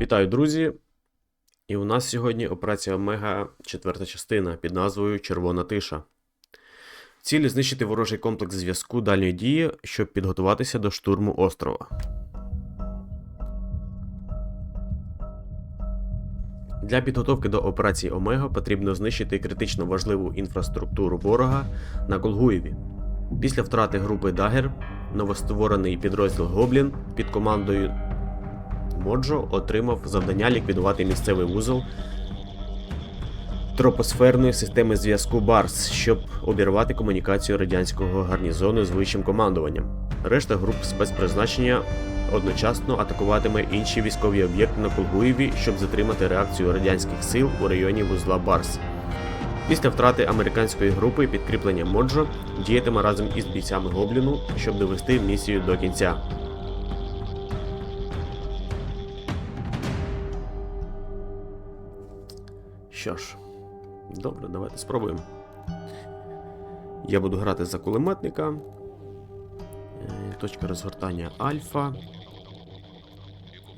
Вітаю, друзі! І у нас сьогодні операція Омега, четверта частина під назвою Червона тиша. Ціль знищити ворожий комплекс зв'язку дальньої дії, щоб підготуватися до штурму острова. Для підготовки до операції Омега потрібно знищити критично важливу інфраструктуру ворога на Колгуєві. Після втрати групи Дагер, новостворений підрозділ Гоблін під командою Моджо отримав завдання ліквідувати місцевий вузол тропосферної системи зв'язку Барс, щоб обірвати комунікацію радянського гарнізону з вищим командуванням. Решта груп спецпризначення одночасно атакуватиме інші військові об'єкти на Колгуєві, щоб затримати реакцію радянських сил у районі вузла Барс. Після втрати американської групи підкріплення Моджо діятиме разом із бійцями Гобліну, щоб довести місію до кінця. Що ж, добре, давайте спробуємо. Я буду грати за кулеметника. Е, Точка розгортання Альфа.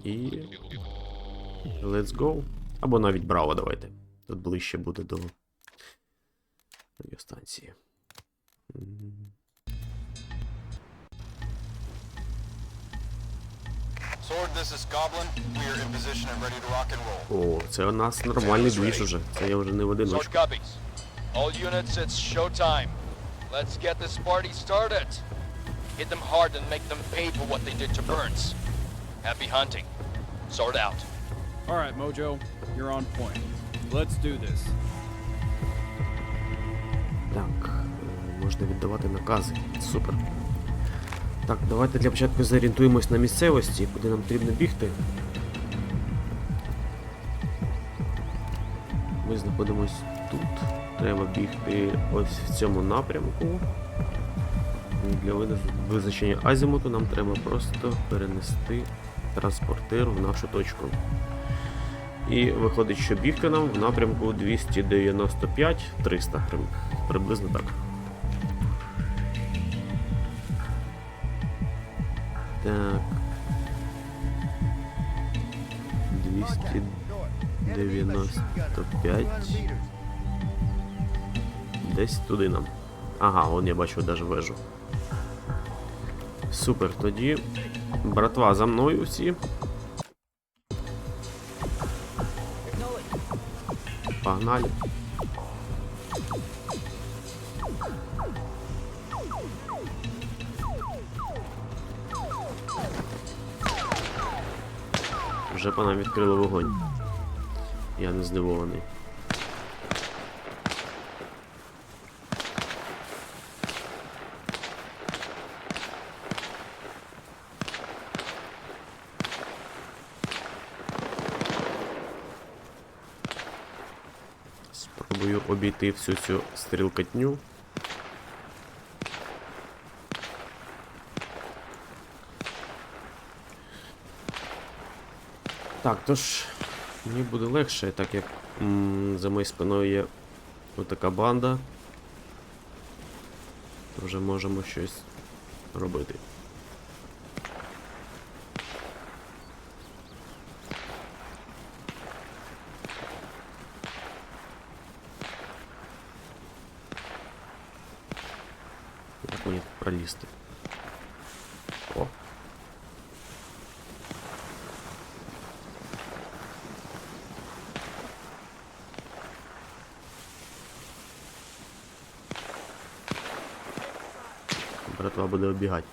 І. Let's go. Або навіть Браво давайте. Тут ближче буде до станції. О, це у нас нормальний двіж уже. Це я вже не в одиночку. All units, it's showtime. Let's get this party started. Hit them hard and make them pay for what they did to Burns. Happy hunting. Sword out. All right, Mojo, you're on point. Let's do this. Так, е, можна віддавати накази. Супер. Так, давайте для початку зорієнтуємось на місцевості, куди нам потрібно бігти. Ми знаходимось тут. Треба бігти ось в цьому напрямку. Для визначення азімуту нам треба просто перенести транспортир в нашу точку. І виходить, що бігти нам в напрямку 295-300 гривень. Приблизно так. Так. 295. Десь туди нам. Ага, вон я бачу даже вежу. Супер, тоді. Братва, за мною всі. Погнали. Вже по нам відкрили вогонь. Я не здивований. Спробую обійти всю цю стрілкатню. Так, тож мені буде легше, так як м, за моєю спиною є отака банда. Вже можемо щось робити. Як мені тут пролізти? О. Братва буде оббігати.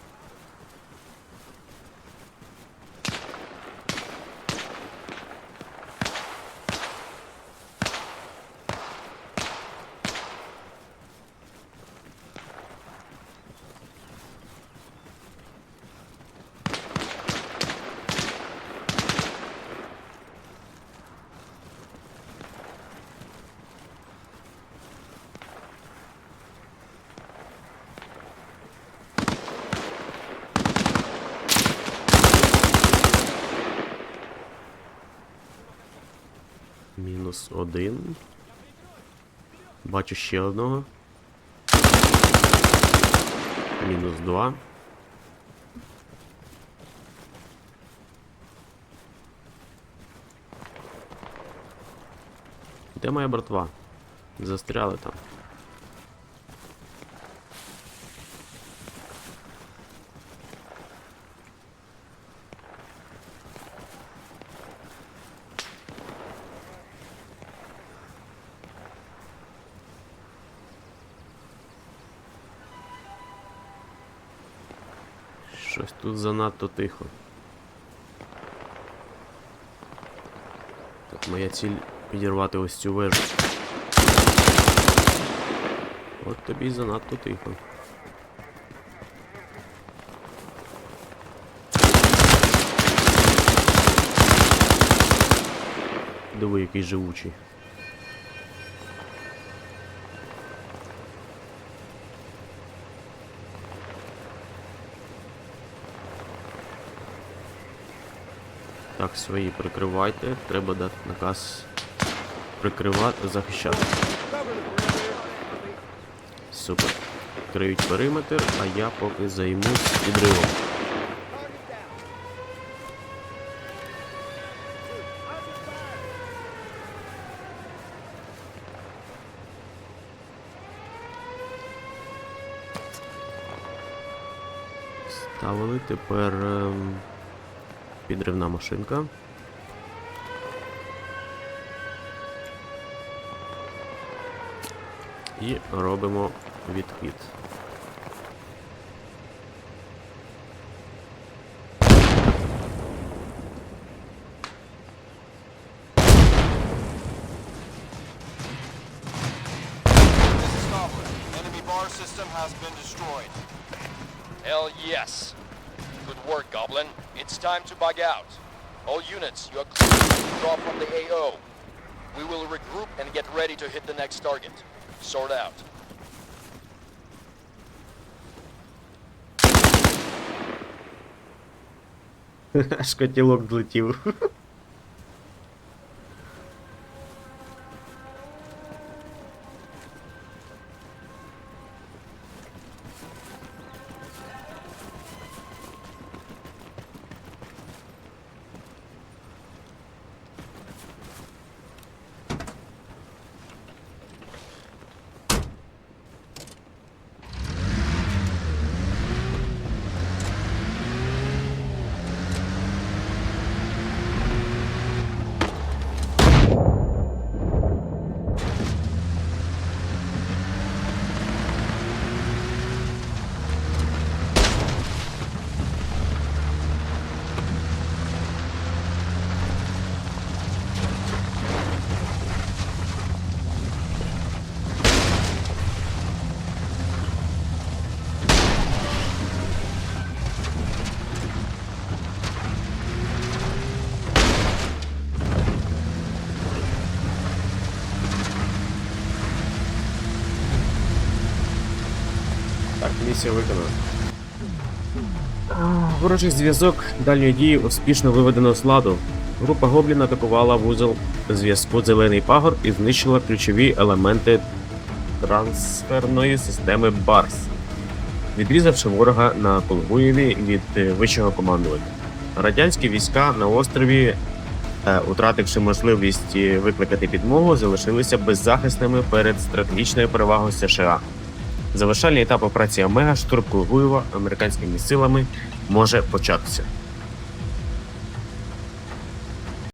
Мінус один. Бачу ще одного. Мінус два. Де моя братва? Застряли там. Щось тут занадто тихо. Так, моя ціль підірвати ось цю вежу. От тобі занадто тихо. Диви, який живучий. Так, свої прикривайте. Треба дати наказ прикривати, захищати. Супер. Криють периметр, а я поки займусь підривом. Ставили тепер ем, підривна машинка. І робимо відхід. Has been destroyed. Hell yes. Good work, Goblin. It's time to bug out. All units, you are clear to withdraw from the AO. We will regroup and get ready to hit the next target. Sort out. Аж котілок місія виконана. Ворожий зв'язок дальньої дії успішно виведено з ладу. Група Гоблін атакувала вузол зв'язку Зелений Пагор і знищила ключові елементи трансферної системи Барс, відрізавши ворога на Колгуєві від е, вищого командування. Радянські війська на острові, е, утративши можливість е, викликати підмогу, залишилися беззахисними перед стратегічною перевагою США. Завершальний етап операції Омега штурм Колгуєва американськими силами може початися.